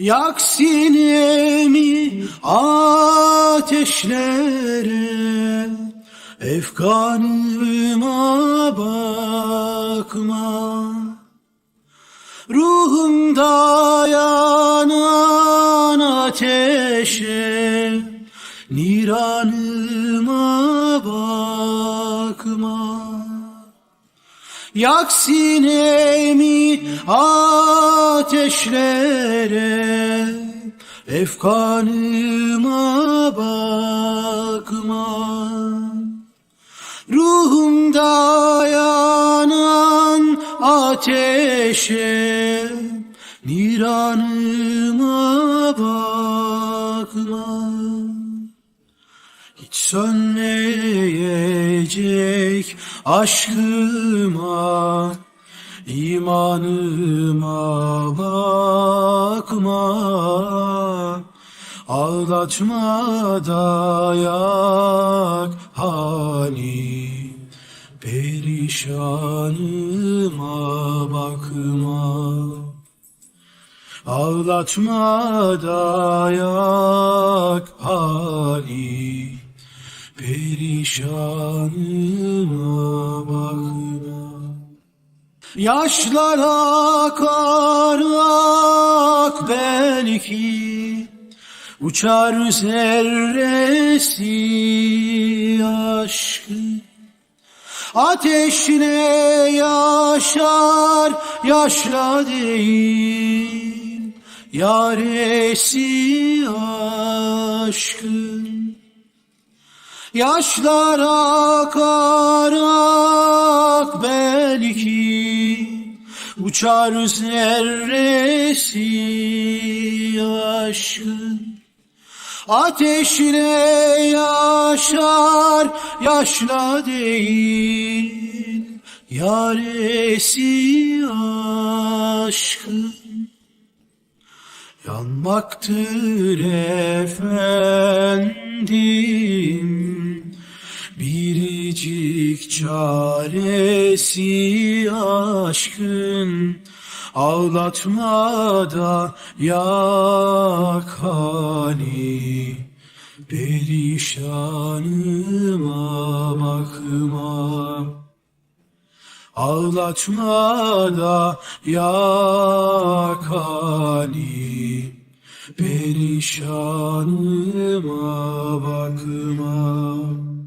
Yak sinemi ateşlere Efkanıma bakma. Ruhumda yanan ateşe Niranıma bakma. Yak sinemi ateşlere Efkanıma bakma. Ruhumda yanan ateşe Niranıma bakma. Hiç sönmeyecek aşkıma imanıma bakma Aldatma da yak hani Perişanıma bakma Ağlatma da yak hali Perişanıma bakma Yaşlar akar ak belki Uçar zerresi aşkı. Ateşine yaşar yaşla değil Yaresi aşkın Yaşlar akar ak belki Uçar zerresi aşkın. Ateşine yaşar yaşla değil. Yaresi aşkın. Yanmaktır efendim Biricik çaresi aşkın Ağlatma da yak hani Perişanıma bakma. Ağlatma da yak hani Perişanıma bakma